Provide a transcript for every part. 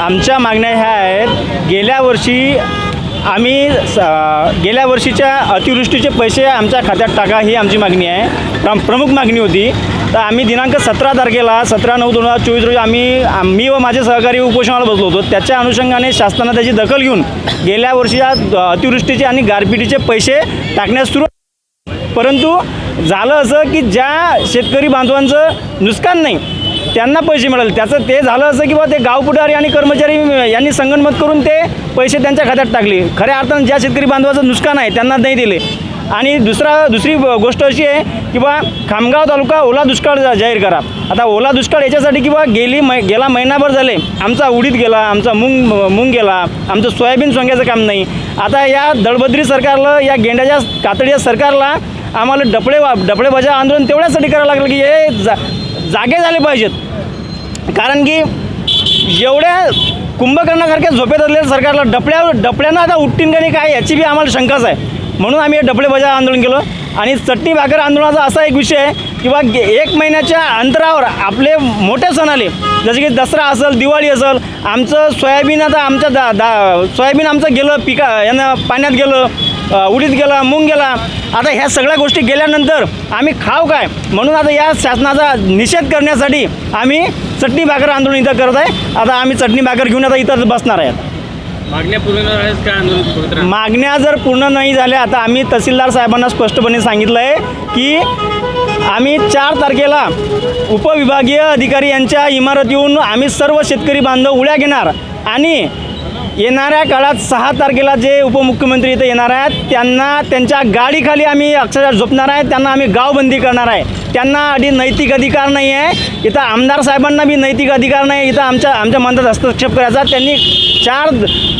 आमच्या मागण्या ह्या आहेत गेल्या वर्षी आम्ही स गेल्या वर्षीच्या अतिवृष्टीचे पैसे आमच्या खात्यात टाका ही आमची मागणी आहे. प्रमुख मागणी होती. तर आम्ही दिनांक सतरा तारखेला सतरा नऊ दोन हजार चोवीस रोजी आम्ही आम्ही मी व माझे सहकारी उपोषणाला बसलो होतो. त्याच्या अनुषंगाने शासनानं त्याची दखल घेऊन गेल्या वर्षीच्या अतिवृष्टीचे आणि गारपिटीचे पैसे टाकण्यास सुरू परंतु झालं असं की ज्या शेतकरी बांधवांचं नुकसान नाही त्यांना पैसे मिळाले. त्याचं ते झालं असं की ते गाव पुढारी आणि कर्मचारी यांनी संगणमत करून ते पैसे त्यांच्या खात्यात टाकले. खऱ्या अर्थानं ज्या शेतकरी बांधवाचं नुकसान आहे त्यांना नाही दिले. आणि दुसरा दुसरी गोष्ट अशी आहे की बा खामगाव तालुका ओला दुष्काळ जा- जाहीर करा. आता ओला दुष्काळ याच्यासाठी की बा गेली मै गेला महिनाभर झाले. आमचा उडीद गेला आमचा मूंग मूंग गेला आमचं सोयाबीन सोंग्याचं काम नाही. आता या दळबद्री सरकारला या गेंड्याच्या कातडीच्या सरकारला आम्हाला डपळे वा डपळे बजाव आंदोलन तेवढ्यासाठी करावं लागलं की हे जा जागे झाले पाहिजेत. कारण की एवढ्या कुंभकर्णासारख्या झोपेत असलेल्या सरकारला डपड्या डपड्यांना आता उठतीन का नाही काय याची बी आम्हाला शंकाच आहे. म्हणून आम्ही हे बजाव आंदोलन केलं. आणि चटणी भाकर आंदोलनाचा असा एक विषय आहे किंवा एक महिन्याच्या अंतरावर आपले मोठे सण आले जसे की दसरा असेल दिवाळी असेल आमचं सोयाबीन आता आमच्या दा दा सोयाबीन आमचं गेलं पिका यानं पाण्यात गेलं उडीद गेला मूग गेला. आता ह्या सगळ्या गोष्टी गेल्यानंतर आम्ही खाव काय? म्हणून आता या शासनाचा निषेध करण्यासाठी आम्ही चटणी भाकर आंदोलन इथं करत आहे. आता आम्ही चटणी भाकर घेऊन आता इथं बसणार आहे मागण्या पूर्ण? मागण्या जर पूर्ण नाही झाल्या आता आम्ही तहसीलदार साहेबांना स्पष्टपणे सांगितलं आहे की आम्ही चार तारखेला उपविभागीय अधिकारी यांच्या इमारतीहून आम्ही सर्व शेतकरी बांधव उड्या घेणार आणि येणाऱ्या काळात सहा तारखेला जे उपमुख्यमंत्री इथं येणार आहेत त्यांना त्यांच्या गाडीखाली आम्ही अक्षरशः झोपणार आहे त्यांना आम्ही गावबंदी करणार आहे. त्यांना आधी नैतिक अधिकार नाही आहे इथं आमदार साहेबांना बी नैतिक अधिकार नाही इथं आमच्या आमच्या मनात हस्तक्षेप करायचा. त्यांनी चार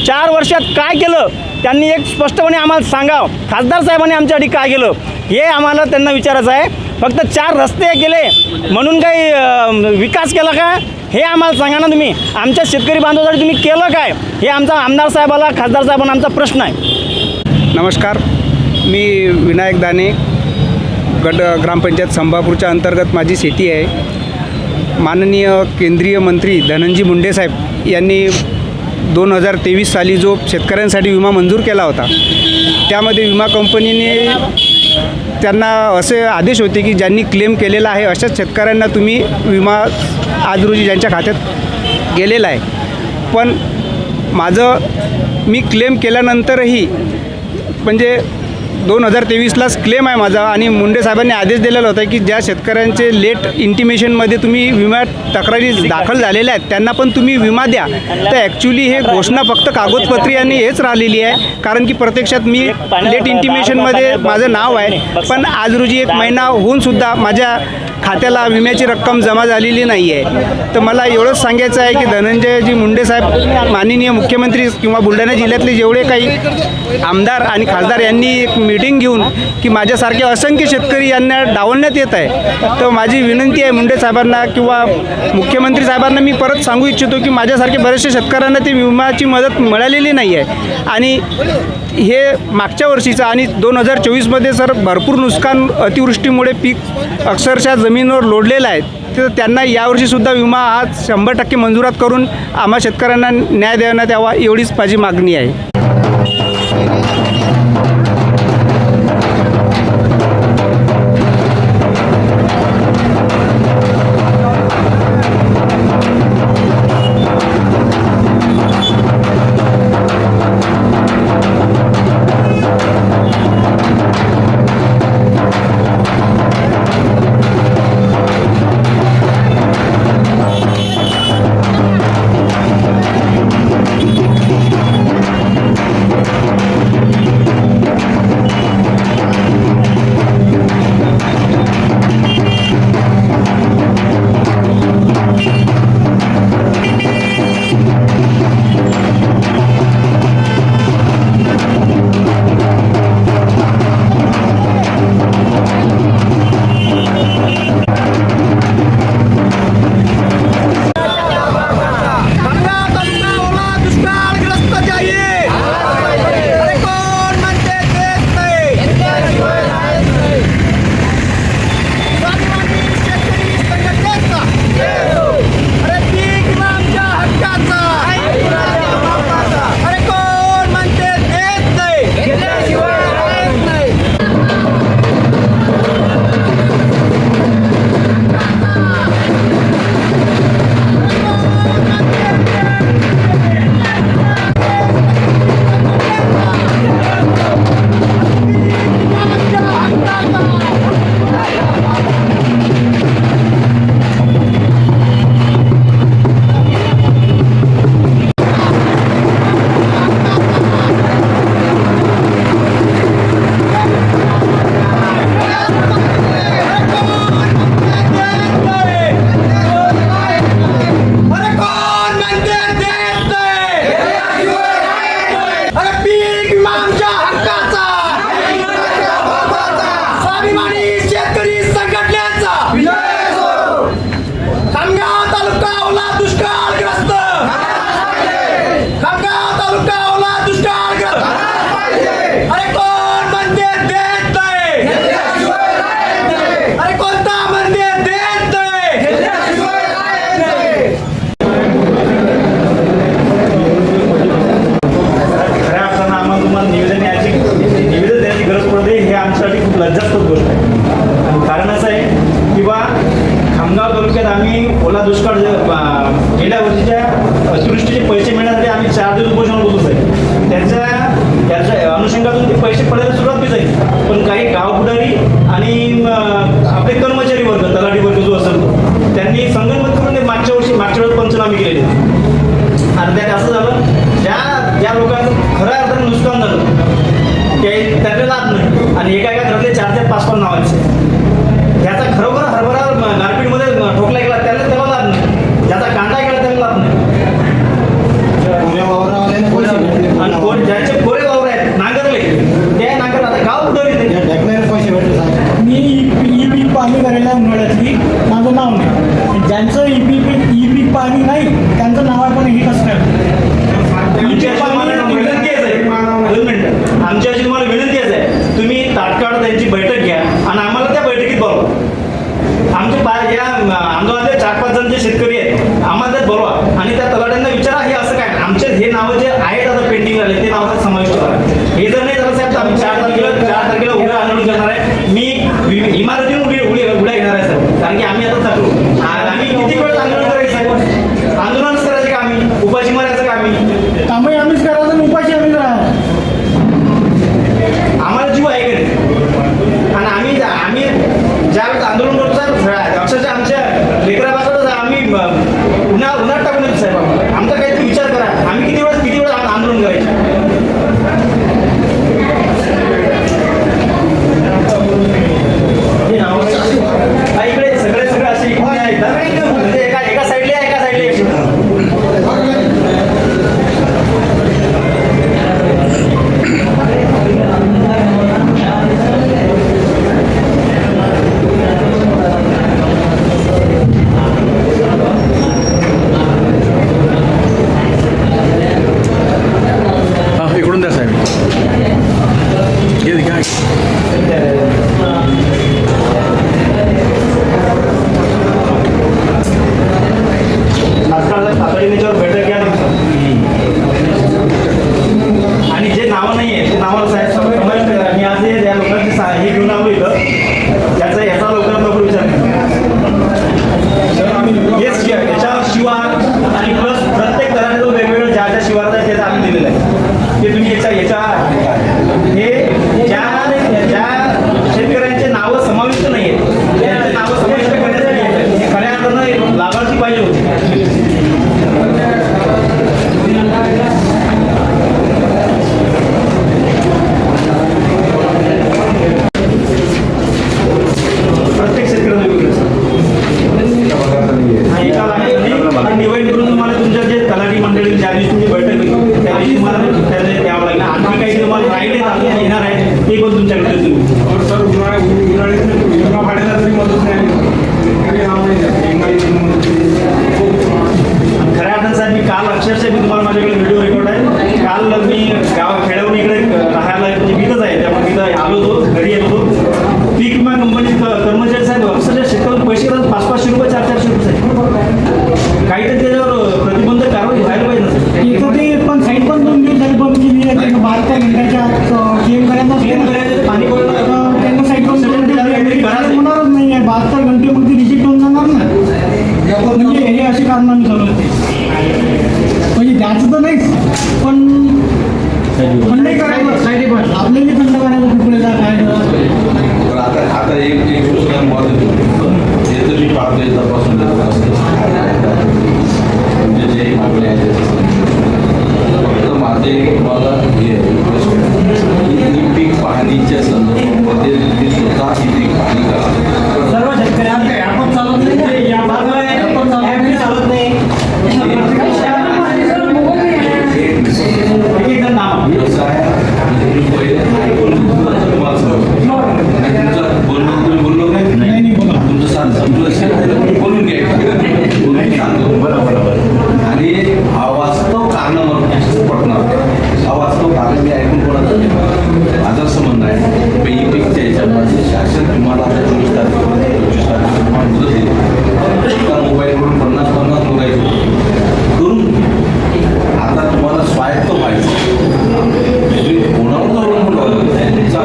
चार वर्षात काय केलं? त्यांनी एक स्पष्टपणे आम्हाला सांगावं. खासदार साहेबांनी आमच्यासाठी काय केलं? हे आम्हाला त्यांना विचारायचं आहे. फक्त चार रस्ते केले म्हणून काही विकास केला का? हे आम्हाला सांगा ना तुम्ही. आमच्या शेतकरी बांधवासाठी तुम्ही केलं काय? हे आमचा आमदार साहेबाला खासदार साहेबांना आमचा प्रश्न आहे. नमस्कार. मी विनायक दाने गट ग्रामपंचायत संभापूरच्या अंतर्गत माझी शेती आहे. माननीय केंद्रीय मंत्री धनंजी मुंडे साहेब यांनी दोन हजार तेवीस साली जो शेतकऱ्यांसाठी विमा मंजूर केला होता त्यामध्ये विमा कंपनीने त्यांना असे आदेश होते की ज्यांनी क्लेम केलेला आहे अशाच शेतकऱ्यांना तुम्ही विमा आज रोजी ज्यांच्या खात्यात गेलेला आहे. पण माझं मी क्लेम केल्यानंतरही म्हणजे दोन हजार तेवीसलाच क्लेम आहे माझा आणि मुंडे साहेबांनी आदेश दिलेला होता की ज्या शेतकऱ्यांचे लेट इंटिमेशनमध्ये तुम्ही विमा तक्रारी दाखल झालेल्या आहेत त्यांना पण तुम्ही विमा द्या. तर ॲक्च्युली हे घोषणा फक्त कागदपत्री आणि हेच राहिलेली आहे कारण की प्रत्यक्षात मी लेट इंटिमेशनमध्ये माझं नाव आहे. पण आज रोजी एक महिना होऊन सुद्धा माझ्या खात्याला विम्याची रक्कम जमा झालेली नाही आहे तर मला एवढंच सांगायचं आहे की धनंजयजी मुंडे साहेब माननीय मुख्यमंत्री किंवा बुलढाणा जिल्ह्यातले जेवढे काही आमदार आणि खासदार यांनी एक मीटिंग घेऊन की माझ्यासारखे असंख्य शेतकरी यांना डावलण्यात येत आहे. तर माझी विनंती आहे मुंडे साहेबांना किंवा मुख्यमंत्री साहेबांना मी परत सांगू इच्छितो की माझ्यासारखे बरेचसे शेतकऱ्यांना ती विम्याची मदत मिळालेली नाही आहे आणि हे मागच्या वर्षीचं आणि दोन हजार चोवीसमध्ये सर भरपूर नुकसान अतिवृष्टीमुळे पीक अक्षरशः जमिनीवर लोडलेला आहे तर त्यांना यावर्षीसुद्धा विमा हा शंभर टक्के मंजुरात करून आम्हा शेतकऱ्यांना न्याय देण्यात यावा एवढीच माझी मागणी आहे. घृणास्पद गोष्ट आहे. कारण असं आहे की बा खामगाव तालुक्यात आम्ही ओला दुष्काळ गेल्या वर्षीच्या अतिवृष्टीचे पैसे मिळण्यासाठी आम्ही चार दिवस उपोषण होतोच आहे त्यांच्या त्याच्या अनुषंगातून ते पैसे पडायला सुरुवात बी जाईल पण काही गाव पुढारी आणि आपले कर्मचारी वर्ग तलाठी वर्ग जो असेल तो त्यांनी संगणमत करून ते मागच्या वर्षी मागच्या वेळेस पंचनामे केलेले आणि त्यात असं झालं ज्या ज्या लोकांचं खऱ्या अर्थानं नुकसान झालं ते त्यांना लाभ नाही. आणि एका एका घरातले चार ते पाच पण नावाचे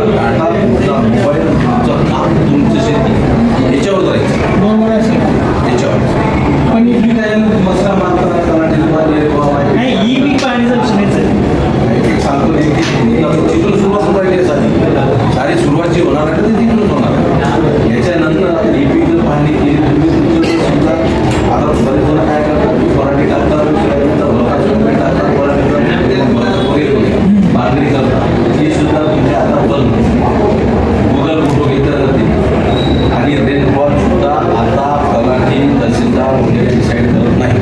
Gracias. गुगल गुगल फोटो घेतला जाते. आणि रेनपॉलसुद्धा आता तलाठी तहसीलदार वगैरे डिसाईड करत नाही.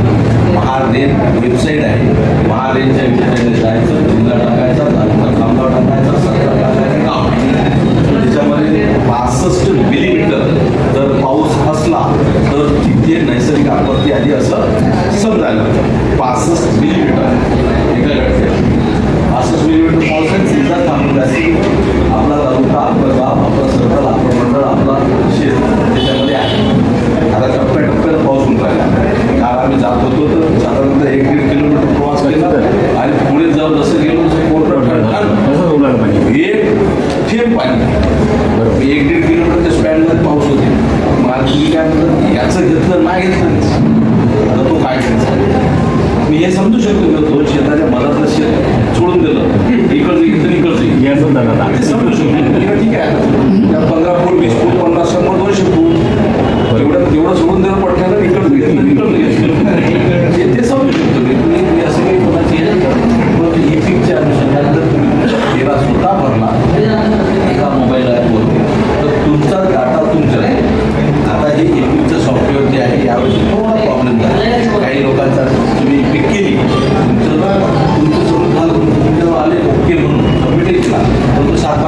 महारेन वेबसाईट आहे. महारेनच्या वेबसाईटला जायचं डोंगर टाकायचा तालुका खामगाव टाकायचा सरकार टाकायचं गाव त्याच्यामध्ये पासष्ट मिलीमीटर जर पाऊस असला तर तिथे नैसर्गिक आपत्ती आधी असं समजायला पासष्ट मिलीमीटर एका पासष्ट मिलीमीटर पाऊस आहे सिद्धा थांबून जायचं. आपलं गाव आपलं सर्कल आपलं मंडळ आपला शेत त्याच्यामध्ये आहे. आता टप्प्याटप्प्यानं पाऊस होऊन राहिला. काल आम्ही जात होतो तर साधारणतः एक दीड किलोमीटर प्रवास केला आणि पुढे जाऊन जसं गेलो तसं कोरडं एक थेंब पाणी. एक दीड किलोमीटरच्या स्पॅनमध्ये पाऊस होते. मग तुम्ही काय म्हणतात याचं घेतलं नाही घेतलं. आता तो काय करायचा? मी हे समजू शकतो की दोन शेताच्या मधातलं शेत सोडून दिलं. इकडचं इकडचं. ते समजू शकतो. Yeah.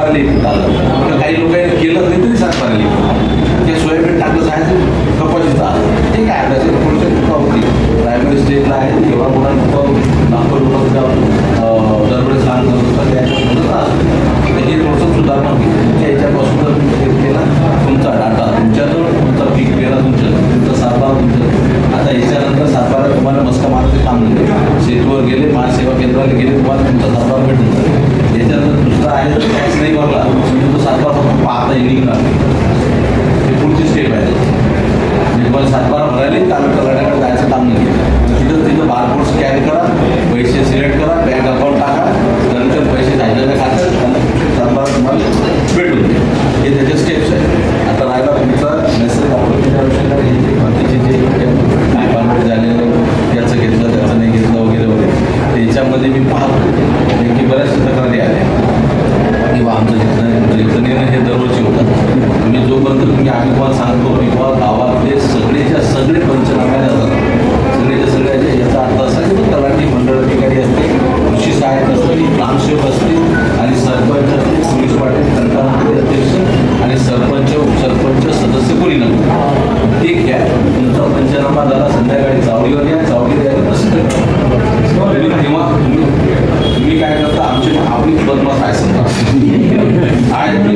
पण लिहित आलं काही लोकांनी केलं नाही तरी सात बारा लिहित ते सोयाबीन टाकलं जायचं कपाशीचा ठीक आहे काय थोडीशी चुका होती. प्रायमरी स्टेजला आहे. तेव्हा मुलांना नागपूर लोकांचा दरवेळेस लहान होतं. त्याच्यात हे थोडंसं सुधारणा होती. तुमच्या याच्यापासून जर तुम्ही हे तुमचा डाटा तुमच्याजवळ तुमचा पीक पेरा तुमचं तुमचा सातबारा तुमचं आता याच्यानंतर सातबारा तुम्हाला मस्का मारायचं काम नाही शेतवर गेले महासेवा केंद्राला गेले तुम्हाला तुमचा सातबारा भेटून जाईल याच्यानंतर दुसरा आहे तर टॅक्स नाही भरला म्हणजे तो सातबारा फक्त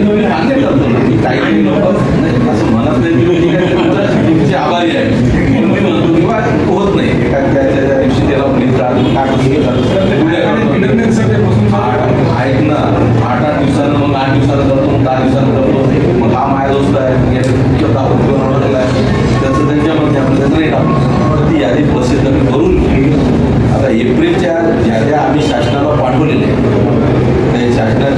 तुम्ही मान्य करतो की काही काही लोक नाही असं म्हणत नाही तुम्ही आहे तुमचे आभारी आहे म्हणून मी म्हणतो किंवा होत नाही त्या दिवशी त्याला मुलीचा काय ना आठ आठ दिवसानं मग आठ दिवसानं करतो मग दहा दिवसानं करतो मग हा माझा दोस्त आहे आहे त्याचं त्यांच्यामध्ये आपण त्याचं नाही टाकलं ती यादी प्रसिद्ध मी करून आता एप्रिलच्या याद्या आम्ही शासनाला पाठवलेल्या आहेत त्या शासनाच्या